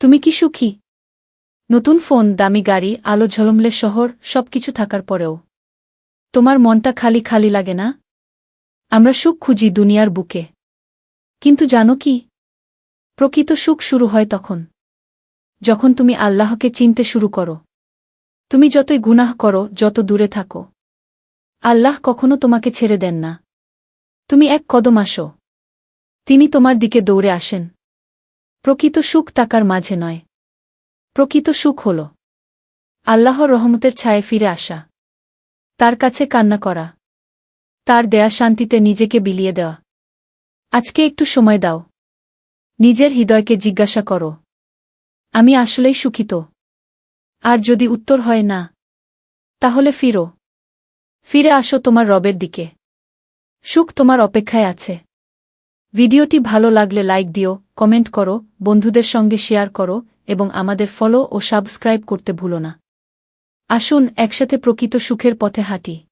তুমি কি সুখী? নতুন ফোন, দামি গাড়ি, আলো ঝলমলে শহর, সবকিছু থাকার পরেও। তোমার মনটা খালি খালি লাগে না? আমরা সুখ খুঁজি দুনিয়ার বুকে। কিন্তু জানো কি? প্রকৃত সুখ শুরু হয় তখন। যখন তুমি আল্লাহকে চিনতে শুরু করো। তুমি যতই গুনাহ করো, যত দূরে থাকো। আল্লাহ কখনো তোমাকে ছেড়ে দেন না। তুমি এক কদম আসো। তিনি তোমার দিকে দৌড়ে আসেন। প্রকৃত সুখ টাকার মাঝে নয়। প্রকৃত সুখ হল আল্লাহর রহমতের ছায়ে ফিরে আসা। তার কাছে কান্না করা। তার দেয়া শান্তিতে নিজেকে বিলিয়ে দেওয়া। আজকে একটু সময় দাও। নিজের হৃদয়কে জিজ্ঞাসা করো। আমি আসলেই সুখিত। আর যদি উত্তর হয় না, তাহলে ফিরো। ফিরে আসো তোমার রবের দিকে। সুখ তোমার অপেক্ষায় আছে। ভিডিওটি ভালো লাগলে লাইক দিও, কমেন্ট করো, বন্ধুদের সঙ্গে শেয়ার করো এবং আমাদের ফলো ও সাবস্ক্রাইব করতে ভুলো না। আসুন একসাথে প্রকৃত সুখের পথে হাঁটি।